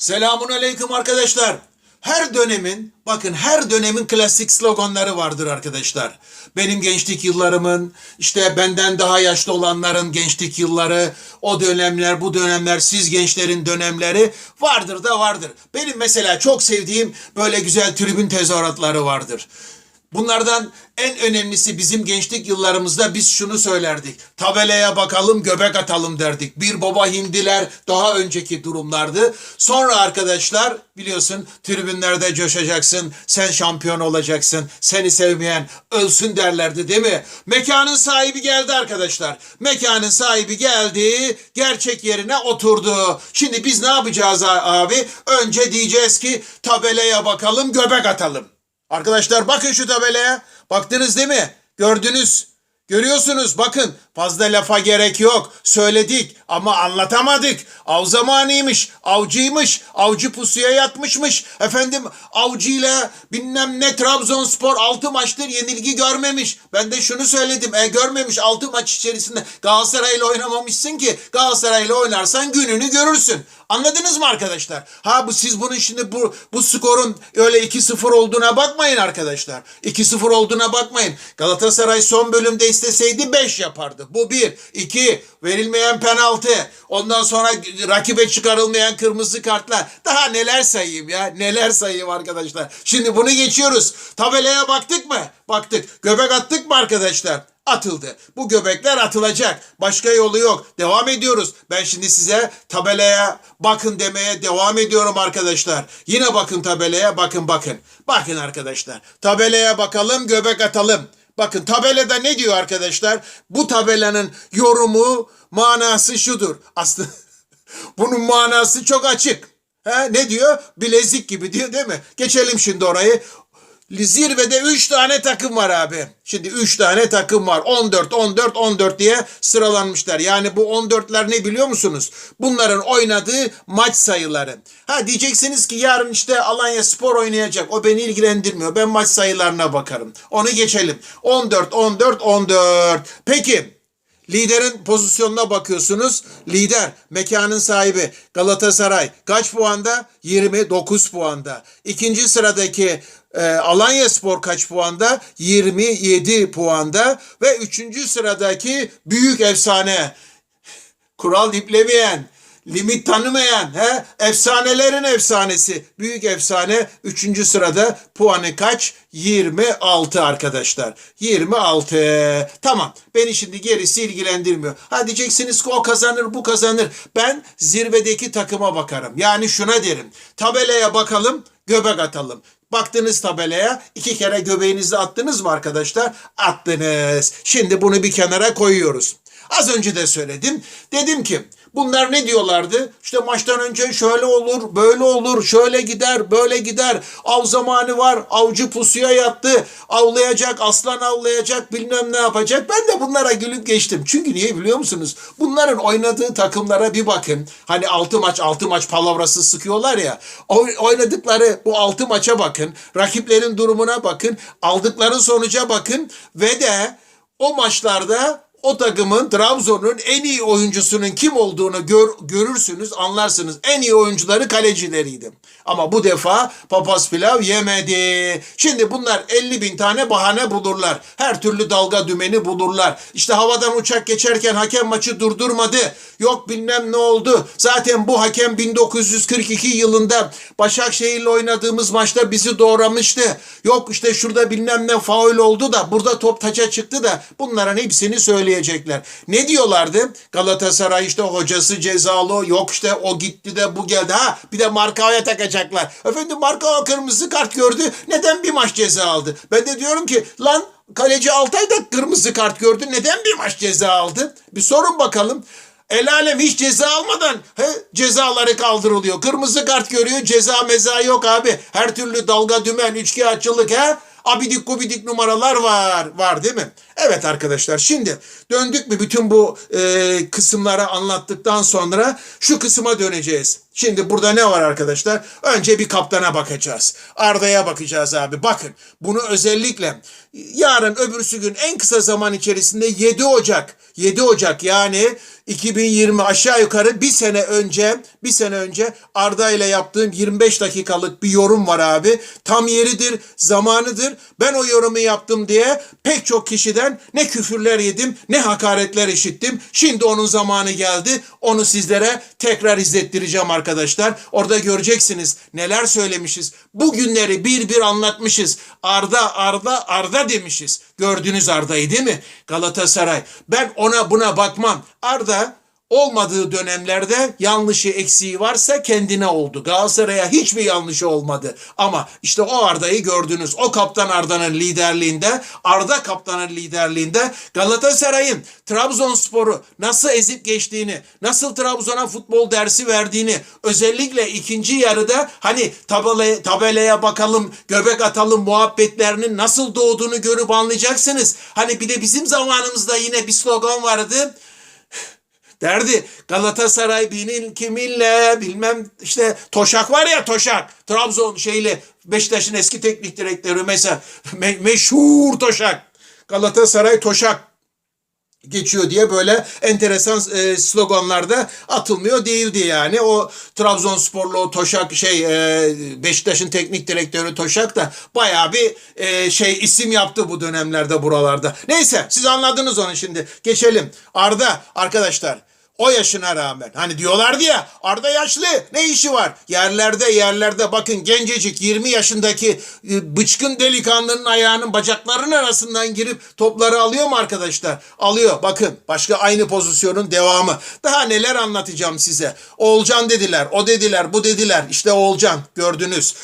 Selamun aleyküm arkadaşlar. Her dönemin, bakın her dönemin klasik sloganları vardır arkadaşlar. Benim gençlik yıllarımın, işte benden daha yaşlı olanların gençlik yılları, o dönemler, bu dönemler, siz gençlerin dönemleri vardır da vardır. Benim mesela çok sevdiğim böyle güzel tribün tezahüratları vardır. Bunlardan en önemlisi bizim gençlik yıllarımızda biz şunu söylerdik. Tabelaya bakalım göbek atalım derdik. Bir baba hindiler daha önceki durumlardı. Sonra arkadaşlar biliyorsun tribünlerde coşacaksın. Sen şampiyon olacaksın. Seni sevmeyen ölsün derlerdi değil mi? Mekanın sahibi geldi arkadaşlar. Mekanın sahibi geldi. Gerçek yerine oturdu. Şimdi biz ne yapacağız abi? Önce diyeceğiz ki tabelaya bakalım göbek atalım. Arkadaşlar bakın şu tabelaya. Baktınız değil mi? Gördünüz. Görüyorsunuz bakın fazla lafa gerek yok. Söyledik ama anlatamadık. Av zamanıymış, avcıymış, avcı pusuya yatmışmış. Efendim avcıyla bilmem ne Trabzonspor 6 maçtır yenilgi görmemiş. Ben de şunu söyledim. E görmemiş 6 maç içerisinde Galatasaray'la oynamamışsın ki Galatasaray'la oynarsan gününü görürsün. Anladınız mı arkadaşlar? Ha bu siz bunun şimdi bu bu skorun öyle 2-0 olduğuna bakmayın arkadaşlar. 2-0 olduğuna bakmayın. Galatasaray son bölümde isteseydi 5 yapardı. Bu bir. iki verilmeyen penaltı. Ondan sonra rakibe çıkarılmayan kırmızı kartlar. Daha neler sayayım ya? Neler sayayım arkadaşlar? Şimdi bunu geçiyoruz. Tabelaya baktık mı? Baktık. Göbek attık mı arkadaşlar? atıldı. Bu göbekler atılacak. Başka yolu yok. Devam ediyoruz. Ben şimdi size tabelaya bakın demeye devam ediyorum arkadaşlar. Yine bakın tabelaya bakın bakın. Bakın arkadaşlar. Tabelaya bakalım göbek atalım. Bakın tabelada ne diyor arkadaşlar? Bu tabelanın yorumu manası şudur. Aslında bunun manası çok açık. He, ne diyor? Bilezik gibi diyor değil mi? Geçelim şimdi orayı. Zirvede 3 tane takım var abi. Şimdi 3 tane takım var. 14, 14, 14 diye sıralanmışlar. Yani bu 14'ler ne biliyor musunuz? Bunların oynadığı maç sayıları. Ha diyeceksiniz ki yarın işte Alanya Spor oynayacak. O beni ilgilendirmiyor. Ben maç sayılarına bakarım. Onu geçelim. 14, 14, 14. Peki Liderin pozisyonuna bakıyorsunuz. Lider, mekanın sahibi Galatasaray kaç puanda? 29 puanda. İkinci sıradaki e, Alanya Spor kaç puanda? 27 puanda. Ve üçüncü sıradaki büyük efsane kural diplemeyen, limit tanımayan, he, efsanelerin efsanesi, büyük efsane 3. sırada puanı kaç? 26 arkadaşlar. 26. Tamam. Beni şimdi gerisi ilgilendirmiyor. Ha diyeceksiniz ki o kazanır, bu kazanır. Ben zirvedeki takıma bakarım. Yani şuna derim. Tabelaya bakalım, göbek atalım. Baktınız tabelaya iki kere göbeğinizi attınız mı arkadaşlar? Attınız. Şimdi bunu bir kenara koyuyoruz. Az önce de söyledim. Dedim ki bunlar ne diyorlardı? İşte maçtan önce şöyle olur, böyle olur, şöyle gider, böyle gider. Av zamanı var, avcı pusuya yattı. Avlayacak, aslan avlayacak, bilmem ne yapacak. Ben de bunlara gülüp geçtim. Çünkü niye biliyor musunuz? Bunların oynadığı takımlara bir bakın. Hani 6 maç, 6 maç palavrası sıkıyorlar ya. Oy- Oynadıkları bu 6 maça bakın. Rakiplerin durumuna bakın. Aldıkları sonuca bakın. Ve de o maçlarda o takımın Trabzon'un en iyi oyuncusunun kim olduğunu gör, görürsünüz, anlarsınız. En iyi oyuncuları kalecileriydi. Ama bu defa papaz pilav yemedi. Şimdi bunlar 50 bin tane bahane bulurlar. Her türlü dalga dümeni bulurlar. İşte havadan uçak geçerken hakem maçı durdurmadı. Yok bilmem ne oldu. Zaten bu hakem 1942 yılında Başakşehir'le oynadığımız maçta bizi doğramıştı. Yok işte şurada bilmem ne faul oldu da burada top taça çıktı da bunların hepsini söyleyecekler. Ne diyorlardı? Galatasaray işte hocası cezalı yok işte o gitti de bu geldi. Ha bir de Markao'ya takacaklar. Efendim Markao kırmızı kart gördü. Neden bir maç ceza aldı? Ben de diyorum ki lan kaleci Altay da kırmızı kart gördü. Neden bir maç ceza aldı? Bir sorun bakalım. El alem hiç ceza almadan he, cezaları kaldırılıyor. Kırmızı kart görüyor ceza meza yok abi. Her türlü dalga dümen üçkağıtçılık he. Abidik gubidik numaralar var. Var değil mi? Evet arkadaşlar şimdi döndük mü bütün bu e, kısımları anlattıktan sonra şu kısma döneceğiz. Şimdi burada ne var arkadaşlar? Önce bir kaptana bakacağız. Arda'ya bakacağız abi. Bakın bunu özellikle yarın öbürsü gün en kısa zaman içerisinde 7 Ocak 7 Ocak yani 2020 aşağı yukarı bir sene önce bir sene önce Arda ile yaptığım 25 dakikalık bir yorum var abi. Tam yeridir, zamanıdır. Ben o yorumu yaptım diye pek çok kişiden ne küfürler yedim, ne hakaretler işittim. Şimdi onun zamanı geldi. Onu sizlere tekrar izlettireceğim arkadaşlar. Orada göreceksiniz neler söylemişiz. Bu günleri bir bir anlatmışız. Arda, Arda, Arda demişiz. Gördünüz Arda'yı değil mi? Galatasaray. Ben ona buna bakmam. Arda olmadığı dönemlerde yanlışı eksiği varsa kendine oldu. Galatasaray'a hiçbir yanlışı olmadı. Ama işte o Arda'yı gördünüz. O kaptan Arda'nın liderliğinde, Arda kaptanın liderliğinde Galatasaray'ın Trabzonspor'u nasıl ezip geçtiğini, nasıl Trabzon'a futbol dersi verdiğini, özellikle ikinci yarıda hani tabelaya, tabelaya bakalım, göbek atalım muhabbetlerinin nasıl doğduğunu görüp anlayacaksınız. Hani bir de bizim zamanımızda yine bir slogan vardı. Derdi Galatasaray binin kiminle bilmem işte Toşak var ya Toşak. Trabzon şeyle Beşiktaş'ın eski teknik direktörü mesela me- meşhur Toşak. Galatasaray Toşak geçiyor diye böyle enteresan e, sloganlarda atılmıyor değildi yani. O Trabzonsporlu o Toşak şey e, Beşiktaş'ın teknik direktörü Toşak da bayağı bir e, şey isim yaptı bu dönemlerde buralarda. Neyse siz anladınız onu şimdi. Geçelim. Arda arkadaşlar o yaşına rağmen hani diyorlardı ya Arda yaşlı ne işi var? Yerlerde yerlerde bakın gencecik 20 yaşındaki e, bıçkın delikanlının ayağının bacaklarının arasından girip topları alıyor mu arkadaşlar? Alıyor bakın başka aynı pozisyonun devamı. Daha neler anlatacağım size. Oğulcan dediler o dediler bu dediler işte Oğulcan gördünüz.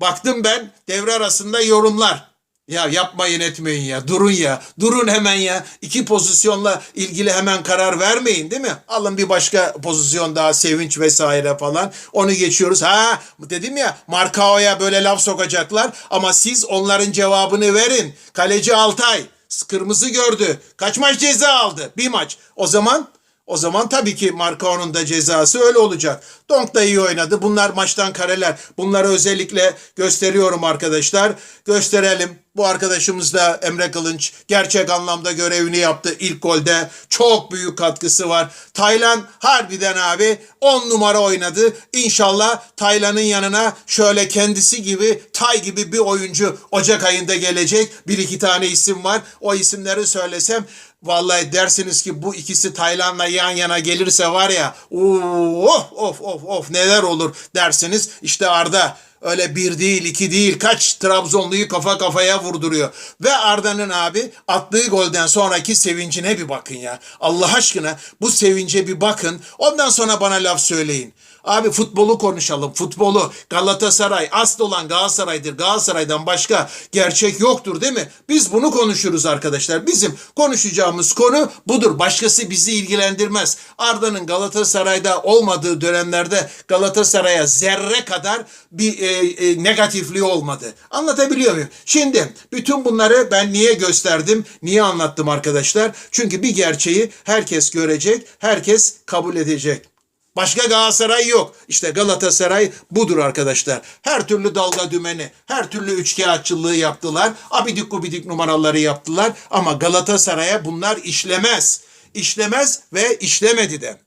Baktım ben devre arasında yorumlar. Ya yapmayın etmeyin ya. Durun ya. Durun hemen ya. İki pozisyonla ilgili hemen karar vermeyin değil mi? Alın bir başka pozisyon daha sevinç vesaire falan. Onu geçiyoruz. Ha dedim ya Markao'ya böyle laf sokacaklar ama siz onların cevabını verin. Kaleci Altay kırmızı gördü. Kaç maç ceza aldı? Bir maç. O zaman o zaman tabii ki Marcao'nun da cezası öyle olacak. Donk da iyi oynadı. Bunlar maçtan kareler. Bunları özellikle gösteriyorum arkadaşlar. Gösterelim. Bu arkadaşımız da Emre Kılınç gerçek anlamda görevini yaptı. İlk golde çok büyük katkısı var. Taylan harbiden abi 10 numara oynadı. İnşallah Taylan'ın yanına şöyle kendisi gibi Tay gibi bir oyuncu Ocak ayında gelecek. Bir iki tane isim var. O isimleri söylesem Vallahi dersiniz ki bu ikisi Tayland'la yan yana gelirse var ya of of of of neler olur dersiniz. İşte Arda öyle bir değil iki değil kaç Trabzonluyu kafa kafaya vurduruyor. Ve Arda'nın abi attığı golden sonraki sevincine bir bakın ya. Allah aşkına bu sevince bir bakın ondan sonra bana laf söyleyin. Abi futbolu konuşalım. Futbolu Galatasaray asıl olan Galatasaray'dır. Galatasaray'dan başka gerçek yoktur değil mi? Biz bunu konuşuruz arkadaşlar. Bizim konuşacağımız konu budur. Başkası bizi ilgilendirmez. Arda'nın Galatasaray'da olmadığı dönemlerde Galatasaray'a zerre kadar bir e, e, negatifliği olmadı. Anlatabiliyor muyum? Şimdi bütün bunları ben niye gösterdim? Niye anlattım arkadaşlar? Çünkü bir gerçeği herkes görecek, herkes kabul edecek. Başka Galatasaray yok. İşte Galatasaray budur arkadaşlar. Her türlü dalga dümeni, her türlü üçkağıtçılığı yaptılar. Abidik gubidik numaraları yaptılar. Ama Galatasaray'a bunlar işlemez. İşlemez ve işlemedi de.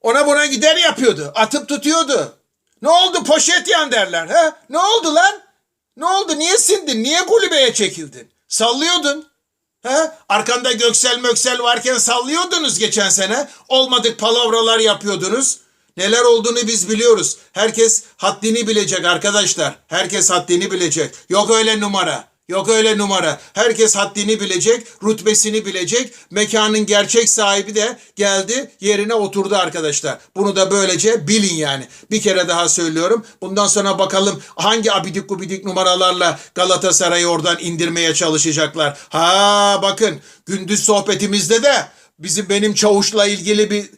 Ona buna gider yapıyordu. Atıp tutuyordu. Ne oldu poşet yan derler. He? Ne oldu lan? Ne oldu? Niye sindin? Niye kulübeye çekildin? Sallıyordun. He? Arkanda Göksel Möksel varken sallıyordunuz geçen sene. Olmadık palavralar yapıyordunuz. Neler olduğunu biz biliyoruz. Herkes haddini bilecek arkadaşlar. Herkes haddini bilecek. Yok öyle numara. Yok öyle numara. Herkes haddini bilecek, rütbesini bilecek. Mekanın gerçek sahibi de geldi, yerine oturdu arkadaşlar. Bunu da böylece bilin yani. Bir kere daha söylüyorum. Bundan sonra bakalım hangi abidik gubidik numaralarla Galatasaray'ı oradan indirmeye çalışacaklar. Ha bakın gündüz sohbetimizde de bizim benim çavuşla ilgili bir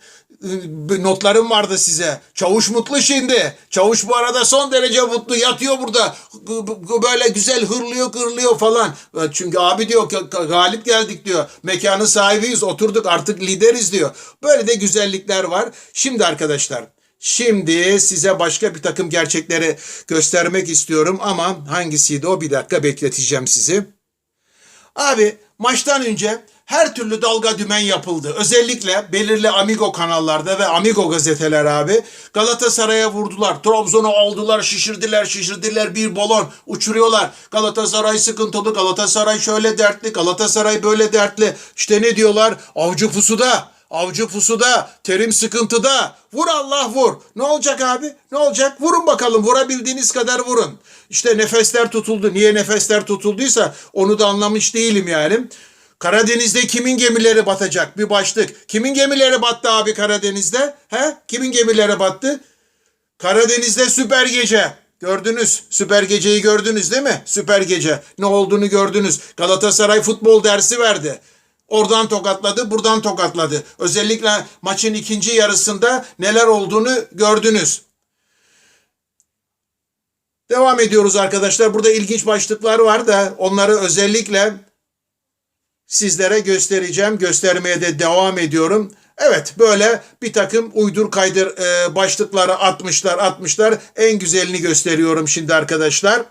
notlarım vardı size. Çavuş mutlu şimdi. Çavuş bu arada son derece mutlu. Yatıyor burada. Böyle güzel hırlıyor kırlıyor falan. Çünkü abi diyor galip geldik diyor. Mekanın sahibiyiz. Oturduk artık lideriz diyor. Böyle de güzellikler var. Şimdi arkadaşlar Şimdi size başka bir takım gerçekleri göstermek istiyorum ama hangisiydi o bir dakika bekleteceğim sizi. Abi maçtan önce her türlü dalga dümen yapıldı. Özellikle belirli Amigo kanallarda ve Amigo gazeteler abi Galatasaray'a vurdular. Trabzon'u aldılar, şişirdiler, şişirdiler. Bir balon uçuruyorlar. Galatasaray sıkıntılı, Galatasaray şöyle dertli, Galatasaray böyle dertli. İşte ne diyorlar? Avcı pusuda. Avcı pusuda, terim sıkıntıda. Vur Allah vur. Ne olacak abi? Ne olacak? Vurun bakalım. Vurabildiğiniz kadar vurun. İşte nefesler tutuldu. Niye nefesler tutulduysa onu da anlamış değilim yani. Karadeniz'de kimin gemileri batacak? Bir başlık. Kimin gemileri battı abi Karadeniz'de? He? Kimin gemileri battı? Karadeniz'de süper gece. Gördünüz. Süper geceyi gördünüz değil mi? Süper gece. Ne olduğunu gördünüz. Galatasaray futbol dersi verdi. Oradan tokatladı, buradan tokatladı. Özellikle maçın ikinci yarısında neler olduğunu gördünüz. Devam ediyoruz arkadaşlar. Burada ilginç başlıklar var da onları özellikle sizlere göstereceğim. Göstermeye de devam ediyorum. Evet böyle bir takım uydur kaydır e, başlıkları atmışlar atmışlar. En güzelini gösteriyorum şimdi arkadaşlar.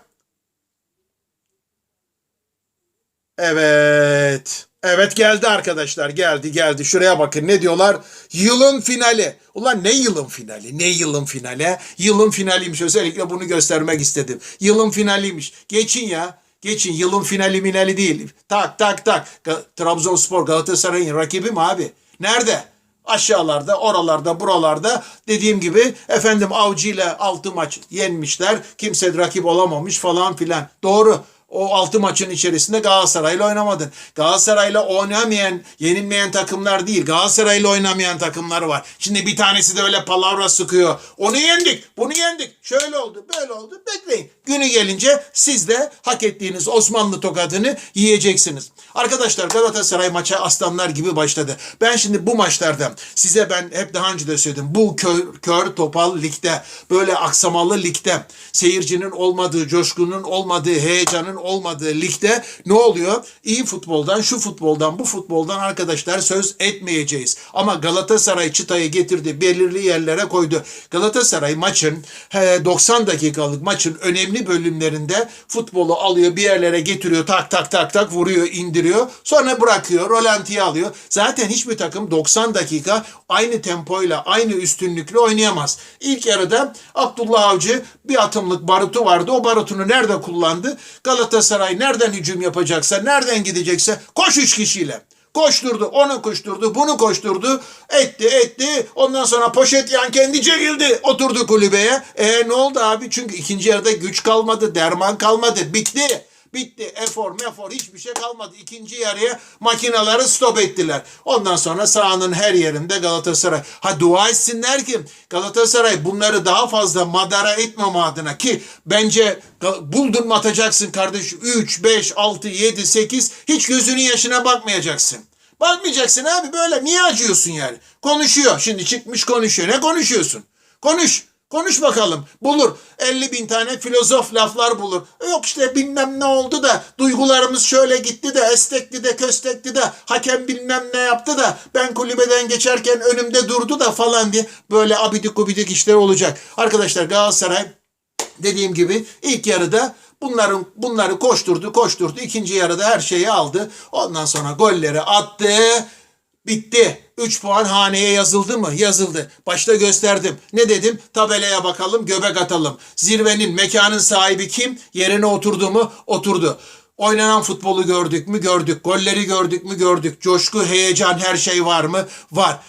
Evet. Evet geldi arkadaşlar geldi geldi. Şuraya bakın ne diyorlar? Yılın finali. Ulan ne yılın finali? Ne yılın finali? Yılın finaliymiş. Özellikle bunu göstermek istedim. Yılın finaliymiş. Geçin ya. Geçin yılın finali minali değil. Tak tak tak. Trabzonspor Galatasaray'ın rakibi mi abi? Nerede? Aşağılarda, oralarda, buralarda dediğim gibi efendim Avcı ile 6 maç yenmişler. Kimse rakip olamamış falan filan. Doğru. O 6 maçın içerisinde Galatasaray'la oynamadın. Galatasaray'la oynamayan, yenilmeyen takımlar değil. Galatasaray'la oynamayan takımlar var. Şimdi bir tanesi de öyle palavra sıkıyor. Onu yendik, bunu yendik. Şöyle oldu, böyle oldu. Bekleyin. Günü gelince siz de hak ettiğiniz Osmanlı tokadını yiyeceksiniz. Arkadaşlar Galatasaray maça aslanlar gibi başladı. Ben şimdi bu maçlarda size ben hep daha önce de söyledim. Bu kör, kör topal ligde böyle aksamalı ligde seyircinin olmadığı, coşkunun olmadığı, heyecanın olmadığı ligde ne oluyor? İyi futboldan, şu futboldan, bu futboldan arkadaşlar söz etmeyeceğiz. Ama Galatasaray çıtayı getirdi, belirli yerlere koydu. Galatasaray maçın he, 90 dakikalık maçın önemli bölümlerinde futbolu alıyor, bir yerlere getiriyor, tak tak tak tak vuruyor, indiriyor. Sonra bırakıyor, rolantiye alıyor. Zaten hiçbir takım 90 dakika aynı tempoyla, aynı üstünlükle oynayamaz. İlk yarıda Abdullah Avcı bir atımlık barutu vardı. O barutunu nerede kullandı? Galatasaray nereden hücum yapacaksa, nereden gidecekse koş üç kişiyle. Koşturdu, onu koşturdu, bunu koşturdu, etti, etti. Ondan sonra poşet yan kendi çekildi, oturdu kulübeye. E ne oldu abi? Çünkü ikinci yarıda güç kalmadı, derman kalmadı, bitti. Bitti. Efor, mefor hiçbir şey kalmadı. İkinci yarıya makinaları stop ettiler. Ondan sonra sahanın her yerinde Galatasaray. Ha dua etsinler ki Galatasaray bunları daha fazla madara etmeme adına ki bence buldun mu atacaksın kardeş 3, 5, 6, 7, 8 hiç gözünün yaşına bakmayacaksın. Bakmayacaksın abi böyle niye acıyorsun yani? Konuşuyor şimdi çıkmış konuşuyor. Ne konuşuyorsun? Konuş. Konuş bakalım. Bulur. 50 bin tane filozof laflar bulur. Yok işte bilmem ne oldu da duygularımız şöyle gitti de estekti de köstekti de hakem bilmem ne yaptı da ben kulübeden geçerken önümde durdu da falan diye böyle abidik gubidik işler olacak. Arkadaşlar Galatasaray dediğim gibi ilk yarıda bunların bunları koşturdu koşturdu. İkinci yarıda her şeyi aldı. Ondan sonra golleri attı. Bitti. 3 puan haneye yazıldı mı? Yazıldı. Başta gösterdim. Ne dedim? Tabelaya bakalım, göbek atalım. Zirvenin, mekanın sahibi kim? Yerine oturdu mu? Oturdu. Oynanan futbolu gördük mü? Gördük. Golleri gördük mü? Gördük. Coşku, heyecan, her şey var mı? Var.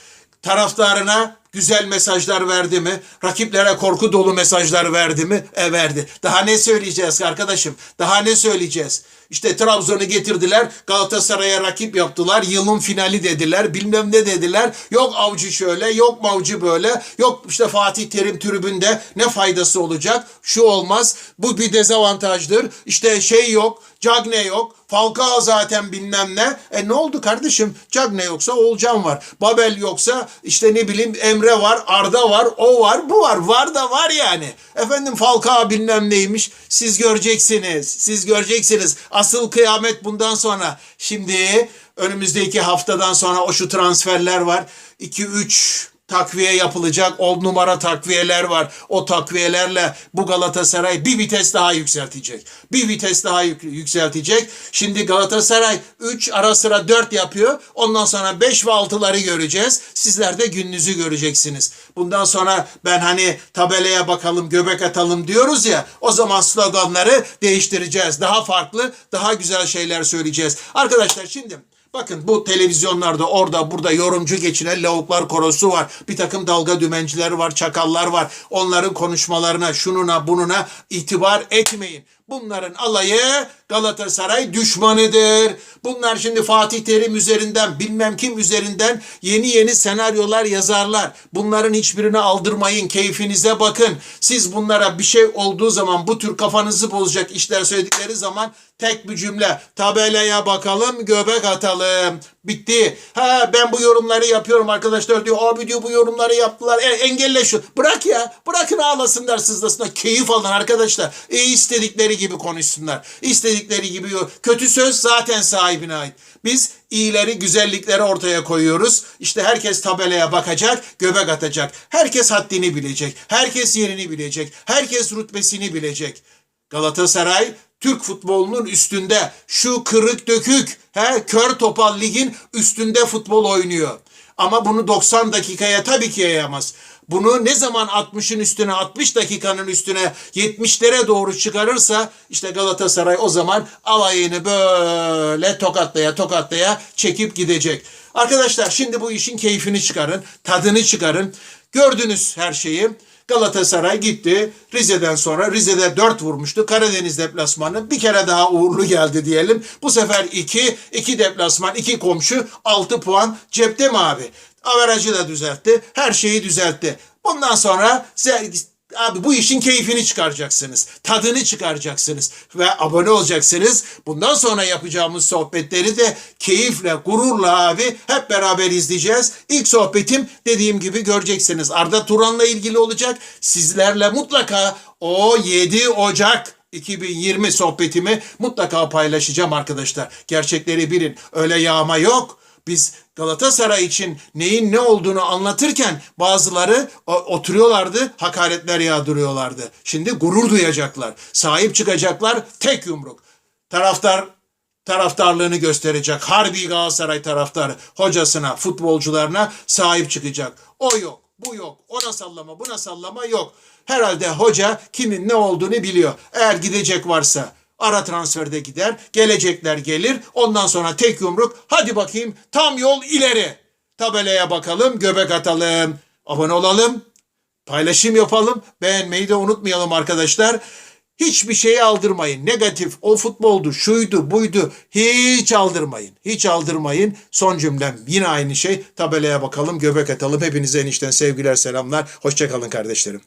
Taraftarına güzel mesajlar verdi mi? Rakiplere korku dolu mesajlar verdi mi? E verdi. Daha ne söyleyeceğiz arkadaşım? Daha ne söyleyeceğiz? İşte Trabzon'u getirdiler. Galatasaray'a rakip yaptılar. Yılın finali dediler. Bilmem ne dediler. Yok avcı şöyle, yok mavcı böyle. Yok işte Fatih Terim tribünde ne faydası olacak? Şu olmaz. Bu bir dezavantajdır. İşte şey yok. Cagne yok. Falcao zaten bilmem ne. E ne oldu kardeşim? Cagne yoksa Oğulcan var. Babel yoksa işte ne bileyim Emre var, Arda var, o var, bu var. Var da var yani. Efendim Falcao bilmem neymiş. Siz göreceksiniz. Siz göreceksiniz. Asıl kıyamet bundan sonra. Şimdi önümüzdeki haftadan sonra o şu transferler var. 2-3 takviye yapılacak. On numara takviyeler var. O takviyelerle bu Galatasaray bir vites daha yükseltecek. Bir vites daha yük- yükseltecek. Şimdi Galatasaray 3 ara sıra 4 yapıyor. Ondan sonra 5 ve 6'ları göreceğiz. Sizler de gününüzü göreceksiniz. Bundan sonra ben hani tabelaya bakalım, göbek atalım diyoruz ya. O zaman sloganları değiştireceğiz. Daha farklı, daha güzel şeyler söyleyeceğiz. Arkadaşlar şimdi Bakın bu televizyonlarda orada burada yorumcu geçinen lavuklar korosu var. Bir takım dalga dümencileri var, çakallar var. Onların konuşmalarına, şununa, bununa itibar etmeyin. Bunların alayı Galatasaray düşmanıdır. Bunlar şimdi Fatih Terim üzerinden, bilmem kim üzerinden yeni yeni senaryolar yazarlar. Bunların hiçbirini aldırmayın, keyfinize bakın. Siz bunlara bir şey olduğu zaman bu tür kafanızı bozacak işler söyledikleri zaman tek bir cümle. Tabelaya bakalım, göbek atalım. Bitti. Ha ben bu yorumları yapıyorum arkadaşlar diyor. Abi diyor bu yorumları yaptılar. E, engelle şu. Bırak ya. Bırakın ağlasınlar sızlasınlar. Keyif alın arkadaşlar. E, istedikleri gibi konuşsunlar. İstedikleri gibi. Kötü söz zaten sahibine ait. Biz iyileri, güzellikleri ortaya koyuyoruz. İşte herkes tabelaya bakacak, göbek atacak. Herkes haddini bilecek. Herkes yerini bilecek. Herkes rütbesini bilecek. Galatasaray Türk futbolunun üstünde şu kırık dökük he, kör topal ligin üstünde futbol oynuyor. Ama bunu 90 dakikaya tabii ki yayamaz. Bunu ne zaman 60'ın üstüne 60 dakikanın üstüne 70'lere doğru çıkarırsa işte Galatasaray o zaman alayını böyle tokatlaya tokatlaya çekip gidecek. Arkadaşlar şimdi bu işin keyfini çıkarın, tadını çıkarın. Gördünüz her şeyi. Galatasaray gitti. Rize'den sonra Rize'de 4 vurmuştu. Karadeniz deplasmanı bir kere daha uğurlu geldi diyelim. Bu sefer 2, 2 deplasman, 2 komşu 6 puan cepte mi abi? Averajı da düzeltti. Her şeyi düzeltti. Bundan sonra Abi bu işin keyfini çıkaracaksınız. Tadını çıkaracaksınız. Ve abone olacaksınız. Bundan sonra yapacağımız sohbetleri de keyifle, gururla abi hep beraber izleyeceğiz. İlk sohbetim dediğim gibi göreceksiniz. Arda Turan'la ilgili olacak. Sizlerle mutlaka o 7 Ocak 2020 sohbetimi mutlaka paylaşacağım arkadaşlar. Gerçekleri bilin. Öyle yağma yok. Biz Galatasaray için neyin ne olduğunu anlatırken bazıları o- oturuyorlardı, hakaretler yağdırıyorlardı. Şimdi gurur duyacaklar, sahip çıkacaklar, tek yumruk. Taraftar taraftarlığını gösterecek. Harbi Galatasaray taraftarı hocasına, futbolcularına sahip çıkacak. O yok, bu yok. Ona sallama, buna sallama yok. Herhalde hoca kimin ne olduğunu biliyor. Eğer gidecek varsa ara transferde gider, gelecekler gelir. Ondan sonra tek yumruk. Hadi bakayım tam yol ileri. Tabelaya bakalım, göbek atalım. Abone olalım, paylaşım yapalım. Beğenmeyi de unutmayalım arkadaşlar. Hiçbir şeyi aldırmayın. Negatif o futboldu, şuydu, buydu. Hiç aldırmayın. Hiç aldırmayın. Son cümlem yine aynı şey. Tabelaya bakalım, göbek atalım. Hepinize enişten sevgiler, selamlar. Hoşçakalın kardeşlerim.